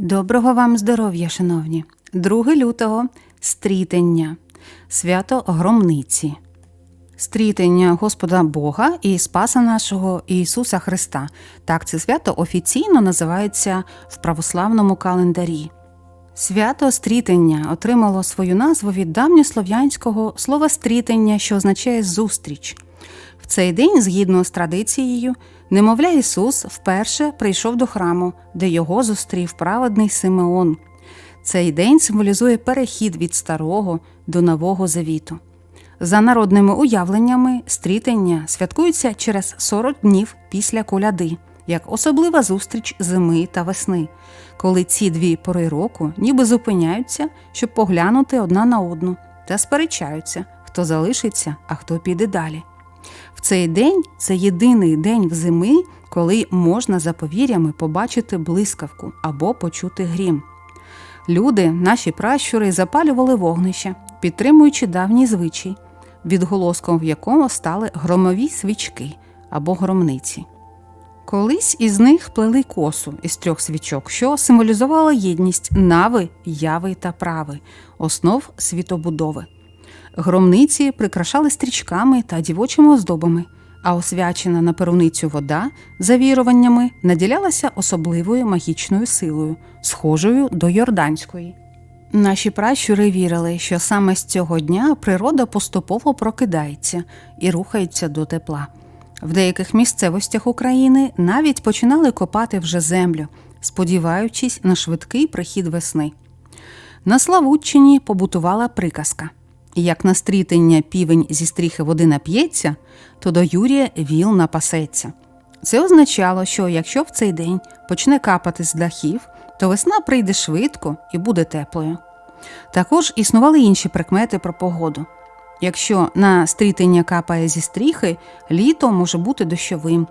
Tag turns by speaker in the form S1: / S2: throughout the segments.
S1: Доброго вам здоров'я, шановні! 2 лютого стрітення, свято Громниці. Стрітення Господа Бога і Спаса нашого Ісуса Христа. Так це свято офіційно називається в православному календарі. Свято стрітення отримало свою назву від давньослов'янського слова стрітення, що означає зустріч. В цей день, згідно з традицією, немовля Ісус вперше прийшов до храму, де його зустрів праведний Симеон. Цей день символізує перехід від старого до нового завіту. За народними уявленнями, стрітення святкується через 40 днів після коляди, як особлива зустріч зими та весни, коли ці дві пори року ніби зупиняються, щоб поглянути одна на одну та сперечаються, хто залишиться, а хто піде далі. В цей день це єдиний день в зими, коли можна за повір'ями побачити блискавку або почути грім. Люди, наші пращури, запалювали вогнище, підтримуючи давній звичай, відголоском в якому стали громові свічки або громниці. Колись із них плели косу із трьох свічок, що символізувала єдність нави, яви та прави, основ світобудови. Громниці прикрашали стрічками та дівочими оздобами, а освячена на перуницю вода, за віруваннями, наділялася особливою магічною силою, схожою до йорданської. Наші пращури вірили, що саме з цього дня природа поступово прокидається і рухається до тепла. В деяких місцевостях України навіть починали копати вже землю, сподіваючись на швидкий прихід весни. На Славутчині побутувала приказка як на стрітення півень зі стріхи води нап'ється, то до Юрія віл напасеться. Це означало, що якщо в цей день почне капати з дахів, то весна прийде швидко і буде теплою. Також існували інші прикмети про погоду. Якщо на стрітення капає зі стріхи, літо може бути дощовим.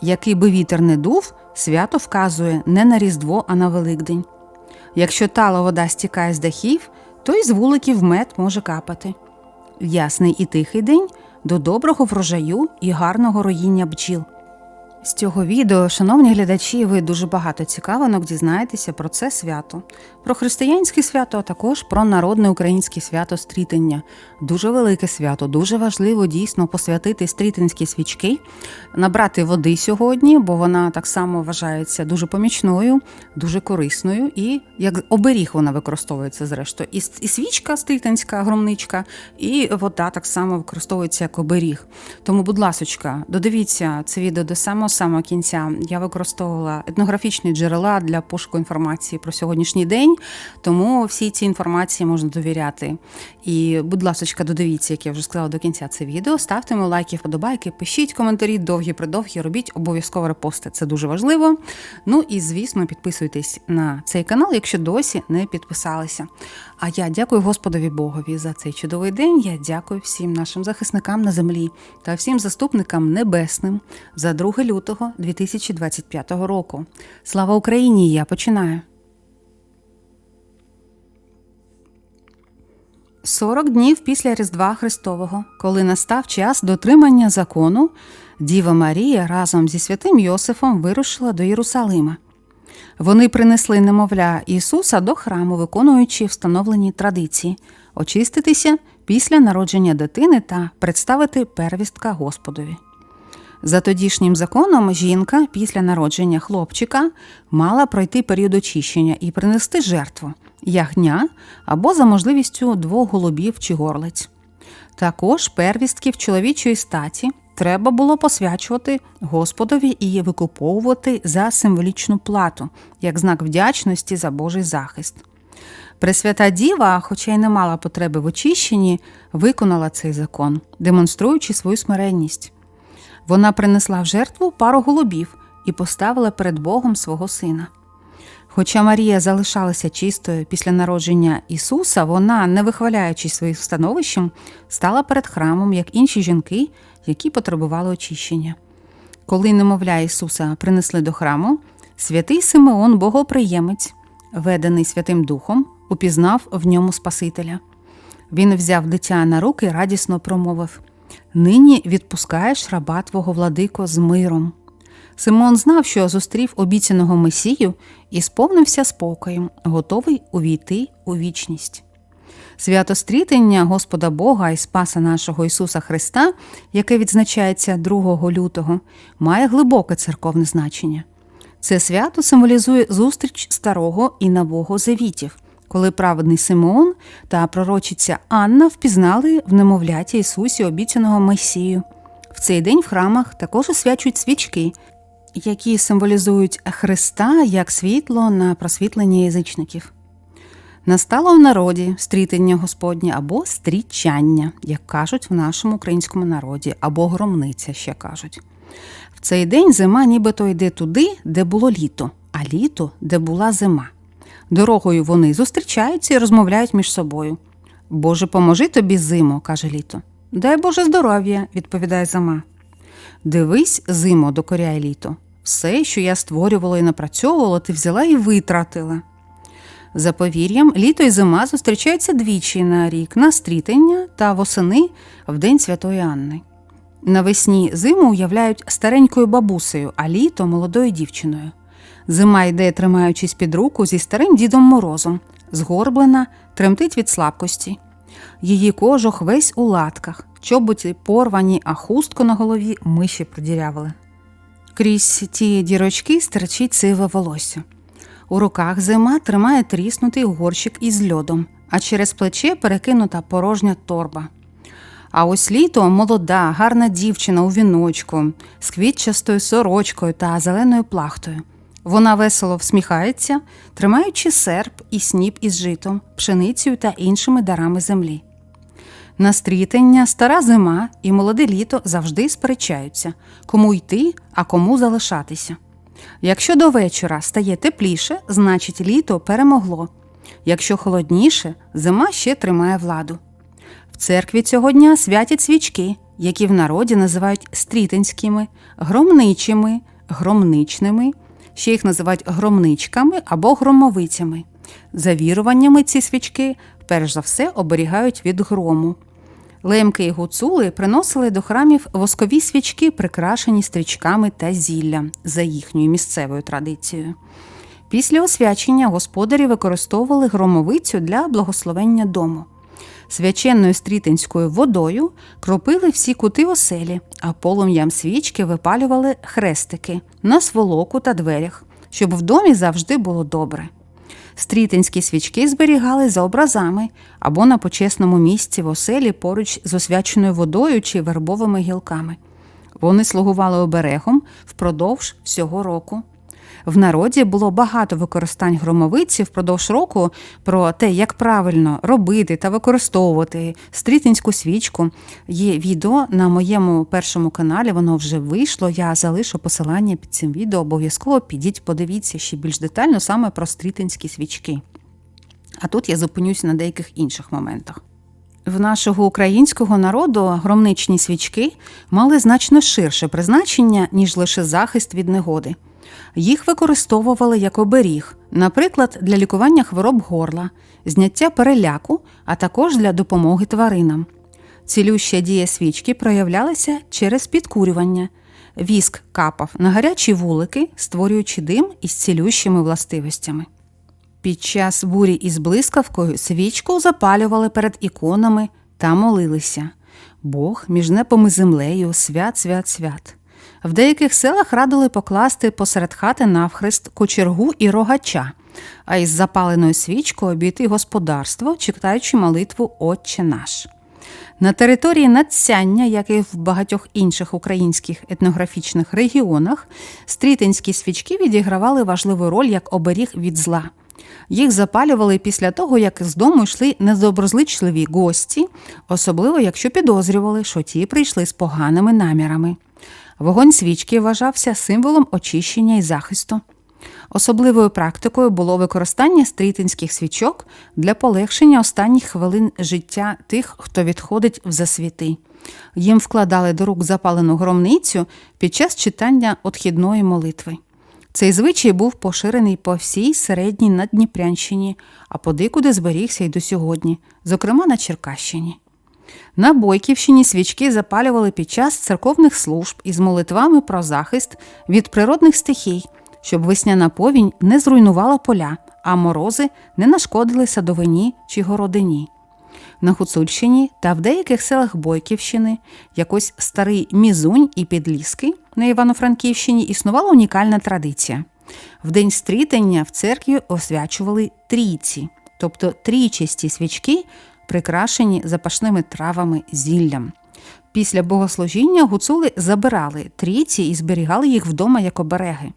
S1: Який би вітер не дув, свято вказує не на Різдво, а на Великдень. Якщо тала вода стікає з дахів, то й з вуликів мед може капати. Ясний і тихий день до доброго врожаю і гарного роїння бджіл. З цього відео, шановні глядачі, ви дуже багато цікавинок дізнаєтеся про це свято, про християнське свято, а також про народне українське свято стрітення. Дуже велике свято, дуже важливо дійсно посвятити стрітинські свічки, набрати води сьогодні, бо вона так само вважається дуже помічною, дуже корисною і як оберіг вона використовується зрештою. І свічка стрітинська, громничка, і вода так само використовується як оберіг. Тому, будь ласочка, додивіться це відео до самого самого кінця я використовувала етнографічні джерела для пошуку інформації про сьогоднішній день, тому всі ці інформації можна довіряти. І, будь ласка, додивіться, як я вже сказала до кінця це відео. Ставте мені лайки, вподобайки, пишіть коментарі, довгі придовгі, робіть обов'язково репости. Це дуже важливо. Ну і звісно, підписуйтесь на цей канал, якщо досі не підписалися. А я дякую Господові Богові за цей чудовий день. Я дякую всім нашим захисникам на землі та всім заступникам небесним за 2 лютого 2025 року. Слава Україні! Я починаю. 40 днів після Різдва Христового, коли настав час дотримання закону, Діва Марія разом зі святим Йосифом вирушила до Єрусалима. Вони принесли немовля Ісуса до храму, виконуючи встановлені традиції, очиститися після народження дитини та представити первістка Господові. За тодішнім законом, жінка після народження хлопчика мала пройти період очищення і принести жертву ягня або за можливістю двох голубів чи горлиць. Також первістків чоловічої статі треба було посвячувати Господові і викуповувати за символічну плату, як знак вдячності за Божий захист. Пресвята Діва, хоча й не мала потреби в очищенні, виконала цей закон, демонструючи свою смиренність. Вона принесла в жертву пару голубів і поставила перед Богом свого сина. Хоча Марія залишалася чистою після народження Ісуса, вона, не вихваляючись своїм становищем, стала перед храмом, як інші жінки, які потребували очищення. Коли немовля Ісуса принесли до храму, святий Симеон, богоприємець, ведений Святим Духом, упізнав в ньому Спасителя. Він взяв дитя на руки і радісно промовив Нині відпускаєш раба твого владико з миром. Симон знав, що зустрів обіцяного Месію і сповнився спокоєм, готовий увійти у вічність. Свято стрітення Господа Бога і Спаса нашого Ісуса Христа, яке відзначається 2 лютого, має глибоке церковне значення. Це свято символізує зустріч старого і нового завітів, коли праведний Симеон та пророчиця Анна впізнали в немовляті Ісусі обіцяного Месію. В цей день в храмах також освячують свічки, які символізують Христа як світло на просвітлення язичників. Настало в народі стрітення Господнє або стрічання, як кажуть в нашому українському народі, або громниця ще кажуть. В цей день зима нібито йде туди, де було літо, а літо, де була зима. Дорогою вони зустрічаються і розмовляють між собою. Боже, поможи тобі зимо, каже літо. Дай Боже здоров'я, відповідає зима. Дивись, зимо, докоряє літо. Все, що я створювала і напрацьовувала, ти взяла і витратила. За повір'ям, літо і зима зустрічаються двічі на рік на стрітення та восени в День Святої Анни. Навесні зиму уявляють старенькою бабусею, а літо молодою дівчиною. Зима йде, тримаючись під руку зі старим дідом морозом, згорблена, тремтить від слабкості. Її кожух весь у латках, чоботі порвані, а хустку на голові миші продірявили. Крізь ті дірочки стерчить сиве волосся. У руках зима тримає тріснутий горщик із льодом, а через плече перекинута порожня торба. А ось літо молода, гарна дівчина у віночку з квітчастою сорочкою та зеленою плахтою. Вона весело всміхається, тримаючи серп і сніп із житом, пшеницею та іншими дарами землі. На стрітення стара зима і молоде літо завжди сперечаються, кому йти, а кому залишатися. Якщо до вечора стає тепліше, значить літо перемогло. Якщо холодніше, зима ще тримає владу. В церкві цього дня святять свічки, які в народі називають стрітинськими, громничими, громничними, ще їх називають громничками або громовицями. За віруваннями ці свічки перш за все оберігають від грому. Лемки і гуцули приносили до храмів воскові свічки, прикрашені стрічками та зіллям за їхньою місцевою традицією. Після освячення господарі використовували громовицю для благословення дому. Свяченною стрітинською водою кропили всі кути оселі, а полум'ям свічки випалювали хрестики на сволоку та дверях, щоб в домі завжди було добре. Стрітинські свічки зберігали за образами або на почесному місці в оселі поруч з освяченою водою чи вербовими гілками. Вони слугували оберегом впродовж всього року. В народі було багато використань громовиці впродовж року про те, як правильно робити та використовувати стрітинську свічку. Є відео на моєму першому каналі, воно вже вийшло. Я залишу посилання під цим відео. Обов'язково підіть, подивіться ще більш детально саме про стрітинські свічки. А тут я зупинюсь на деяких інших моментах. В нашого українського народу громничні свічки мали значно ширше призначення, ніж лише захист від негоди. Їх використовували як оберіг, наприклад, для лікування хвороб горла, зняття переляку, а також для допомоги тваринам. Цілюща дія свічки проявлялася через підкурювання. Віск капав на гарячі вулики, створюючи дим із цілющими властивостями. Під час бурі із блискавкою свічку запалювали перед іконами та молилися Бог між небом і землею, свят, свят, свят. В деяких селах радили покласти посеред хати навхрест кочергу і рогача, а із запаленою свічкою обійти господарство, читаючи молитву Отче наш. На території надсяння, як і в багатьох інших українських етнографічних регіонах, стрітинські свічки відігравали важливу роль як оберіг від зла. Їх запалювали після того, як з дому йшли недоброзичливі гості, особливо якщо підозрювали, що ті прийшли з поганими намірами. Вогонь свічки вважався символом очищення і захисту. Особливою практикою було використання стрітинських свічок для полегшення останніх хвилин життя тих, хто відходить в засвіти. Їм вкладали до рук запалену громницю під час читання отхідної молитви. Цей звичай був поширений по всій середній Надніпрянщині, а подекуди зберігся й до сьогодні, зокрема на Черкащині. На Бойківщині свічки запалювали під час церковних служб із молитвами про захист від природних стихій, щоб весняна повінь не зруйнувала поля, а морози не нашкодили садовині чи городині. На Гуцульщині та в деяких селах Бойківщини, якось старий Мізунь і Підліски на Івано-Франківщині існувала унікальна традиція. В день стрітення в церкві освячували трійці, тобто трійчасті свічки, прикрашені запашними травами зіллям. Після богослужіння гуцули забирали трійці і зберігали їх вдома як обереги.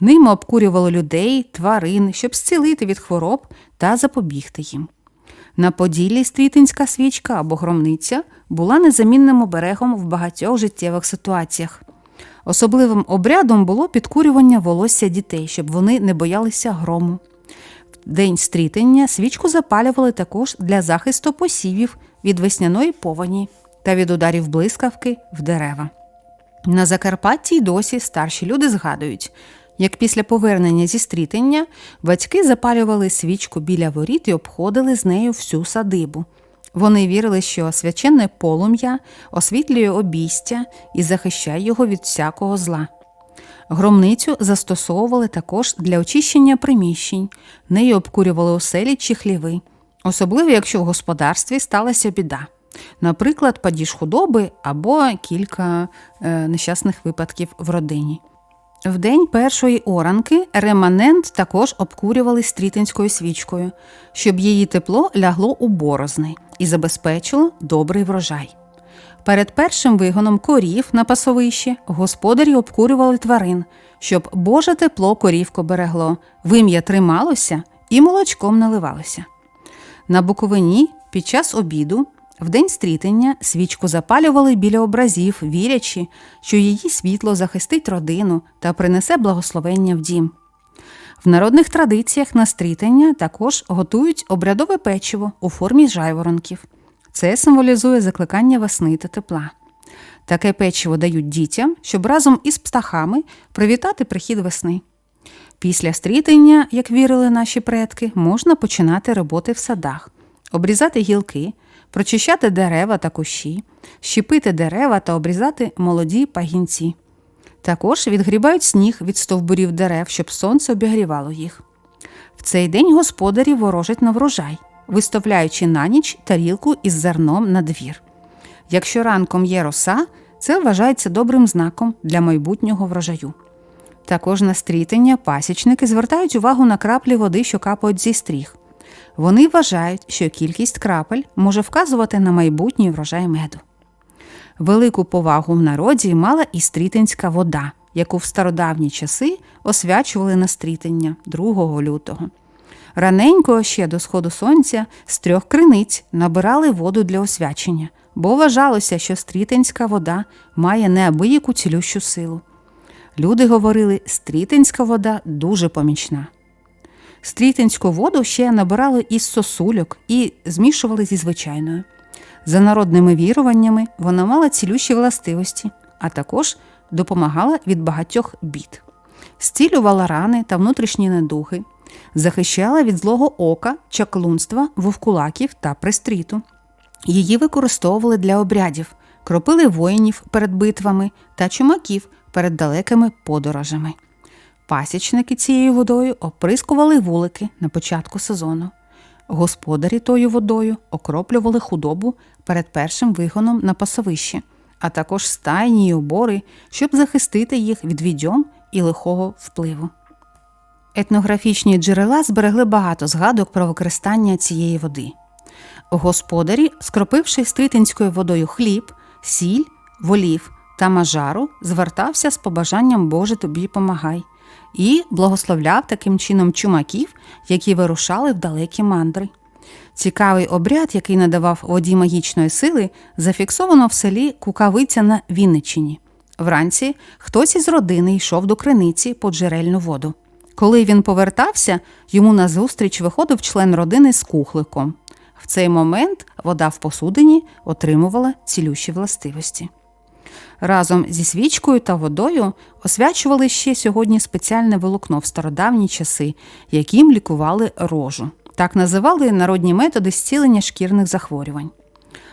S1: Ними обкурювали людей, тварин, щоб зцілити від хвороб та запобігти їм. На Поділлі стрітинська свічка або громниця була незамінним оберегом в багатьох життєвих ситуаціях. Особливим обрядом було підкурювання волосся дітей, щоб вони не боялися грому. День стрітення свічку запалювали також для захисту посівів від весняної повені та від ударів блискавки в дерева. На Закарпатті й досі старші люди згадують, як після повернення зі стрітення батьки запалювали свічку біля воріт і обходили з нею всю садибу. Вони вірили, що свячене полум'я освітлює обійстя і захищає його від всякого зла. Громницю застосовували також для очищення приміщень, нею обкурювали оселі чи хліви, особливо якщо в господарстві сталася біда, наприклад, падіж худоби або кілька е, нещасних випадків в родині. В день першої оранки реманент також обкурювали стрітинською свічкою, щоб її тепло лягло у борозни і забезпечило добрий врожай. Перед першим вигоном корів на пасовищі господарі обкурювали тварин, щоб Боже тепло корівко берегло, вим'я трималося і молочком наливалося. На Буковині під час обіду в день стрітення свічку запалювали біля образів, вірячи, що її світло захистить родину та принесе благословення в дім. В народних традиціях на стрітення також готують обрядове печиво у формі жайворонків. Це символізує закликання весни та тепла. Таке печиво дають дітям, щоб разом із птахами привітати прихід весни. Після стрітення, як вірили наші предки, можна починати роботи в садах, обрізати гілки, прочищати дерева та кущі, щепити дерева та обрізати молоді пагінці. Також відгрібають сніг від стовбурів дерев, щоб сонце обігрівало їх. В цей день господарі ворожать на врожай, виставляючи на ніч тарілку із зерном на двір. Якщо ранком є роса, це вважається добрим знаком для майбутнього врожаю. Також на стрітення пасічники звертають увагу на краплі води, що капають зі стріх. Вони вважають, що кількість крапель може вказувати на майбутній врожай меду. Велику повагу в народі мала і стрітинська вода, яку в стародавні часи освячували на стрітення 2 лютого. Раненько ще до сходу сонця з трьох криниць набирали воду для освячення, бо вважалося, що стрітинська вода має неабияку цілющу силу. Люди говорили, стрітинська вода дуже помічна. Стрітинську воду ще набирали із сосульок і змішували зі звичайною. За народними віруваннями вона мала цілющі властивості, а також допомагала від багатьох бід, зцілювала рани та внутрішні недуги, захищала від злого ока, чаклунства, вовкулаків та пристріту. Її використовували для обрядів, кропили воїнів перед битвами та чумаків перед далекими подорожами. Пасічники цією водою оприскували вулики на початку сезону. Господарі тою водою окроплювали худобу перед першим вигоном на пасовище, а також стайні й обори, щоб захистити їх від відьом і лихого впливу. Етнографічні джерела зберегли багато згадок про використання цієї води. Господарі, скропивши стрітинською водою хліб, сіль, волів та мажару, звертався з побажанням Боже тобі помагай і благословляв таким чином чумаків, які вирушали в далекі мандри. Цікавий обряд, який надавав воді магічної сили, зафіксовано в селі Кукавиця на Вінниччині. Вранці хтось із родини йшов до криниці по джерельну воду. Коли він повертався, йому назустріч виходив член родини з кухликом. В цей момент вода в посудині отримувала цілющі властивості. Разом зі свічкою та водою освячували ще сьогодні спеціальне волокно в стародавні часи, яким лікували рожу. Так називали народні методи зцілення шкірних захворювань.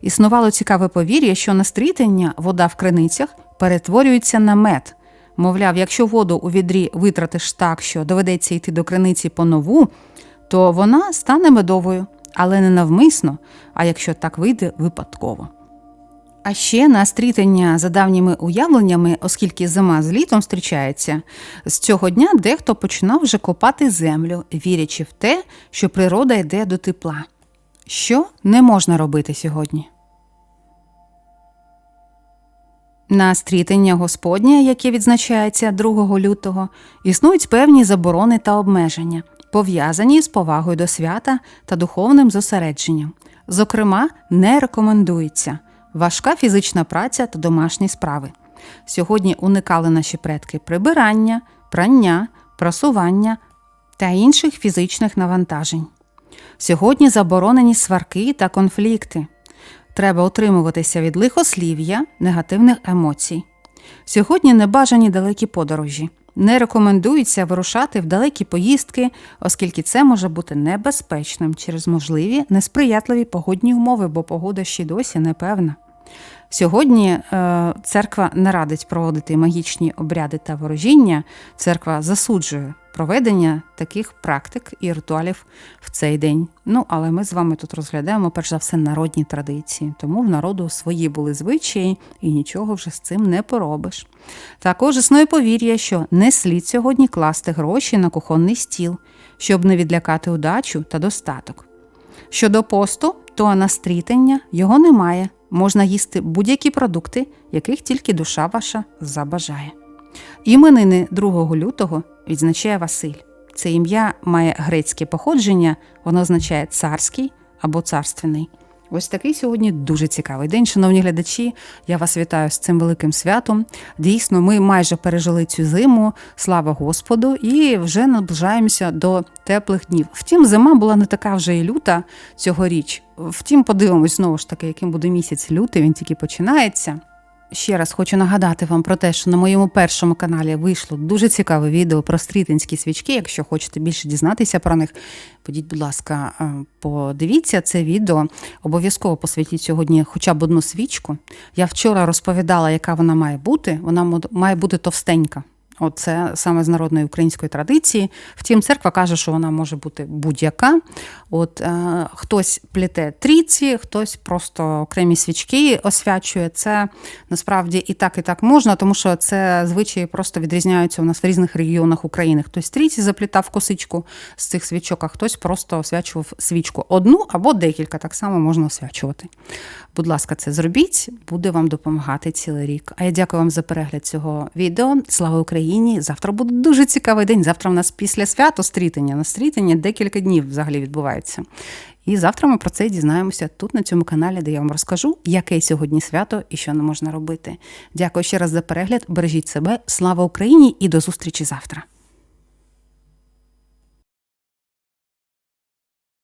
S1: Існувало цікаве повір'я, що на стрітення вода в криницях перетворюється на мед. Мовляв, якщо воду у відрі витратиш так, що доведеться йти до криниці по нову, то вона стане медовою, але не навмисно, а якщо так вийде випадково. А ще на стрітення за давніми уявленнями, оскільки зима з літом зустрічається, з цього дня дехто починав вже копати землю, вірячи в те, що природа йде до тепла. Що не можна робити сьогодні? На стрітення Господня, яке відзначається 2 лютого, існують певні заборони та обмеження, пов'язані з повагою до свята та духовним зосередженням. Зокрема, не рекомендується важка фізична праця та домашні справи. Сьогодні уникали наші предки прибирання, прання, прасування та інших фізичних навантажень. Сьогодні заборонені сварки та конфлікти. Треба утримуватися від лихослів'я, негативних емоцій. Сьогодні небажані далекі подорожі. Не рекомендується вирушати в далекі поїздки, оскільки це може бути небезпечним через можливі несприятливі погодні умови, бо погода ще досі непевна. Сьогодні е, церква не радить проводити магічні обряди та ворожіння. Церква засуджує проведення таких практик і ритуалів в цей день. Ну, але ми з вами тут розглядаємо перш за все народні традиції, тому в народу свої були звичаї і нічого вже з цим не поробиш. Також існує повір'я, що не слід сьогодні класти гроші на кухонний стіл, щоб не відлякати удачу та достаток. Щодо посту, то на стрітення його немає. Можна їсти будь-які продукти, яких тільки душа ваша забажає. Іменини 2 лютого відзначає Василь. Це ім'я має грецьке походження, воно означає царський або царственний. Ось такий сьогодні дуже цікавий день. Шановні глядачі, я вас вітаю з цим великим святом. Дійсно, ми майже пережили цю зиму, слава Господу, і вже наближаємося до теплих днів. Втім, зима була не така вже і люта цьогоріч. Втім, подивимось знову ж таки, яким буде місяць лютий, він тільки починається. Ще раз хочу нагадати вам про те, що на моєму першому каналі вийшло дуже цікаве відео про стрітинські свічки. Якщо хочете більше дізнатися про них, подіть, будь ласка, е, подивіться це відео. Обов'язково посвятіть сьогодні хоча б одну свічку. Я вчора розповідала, яка вона має бути. Вона має бути товстенька. Оце саме з народної української традиції. Втім, церква каже, що вона може бути будь-яка. От е, Хтось пліте трійці, хтось просто окремі свічки освячує. Це насправді і так, і так можна, тому що це звичаї просто відрізняються у нас в різних регіонах України. Хтось трійці заплітав косичку з цих свічок, а хтось просто освячував свічку одну або декілька, так само можна освячувати. Будь ласка, це зробіть, буде вам допомагати цілий рік. А я дякую вам за перегляд цього відео. Слава Україні! Завтра буде дуже цікавий день. Завтра в нас після свято стрітення. На стрітення декілька днів взагалі відбувається. І завтра ми про це дізнаємося тут, на цьому каналі, де я вам розкажу, яке сьогодні свято і що не можна робити. Дякую ще раз за перегляд. Бережіть себе, слава Україні і до зустрічі завтра.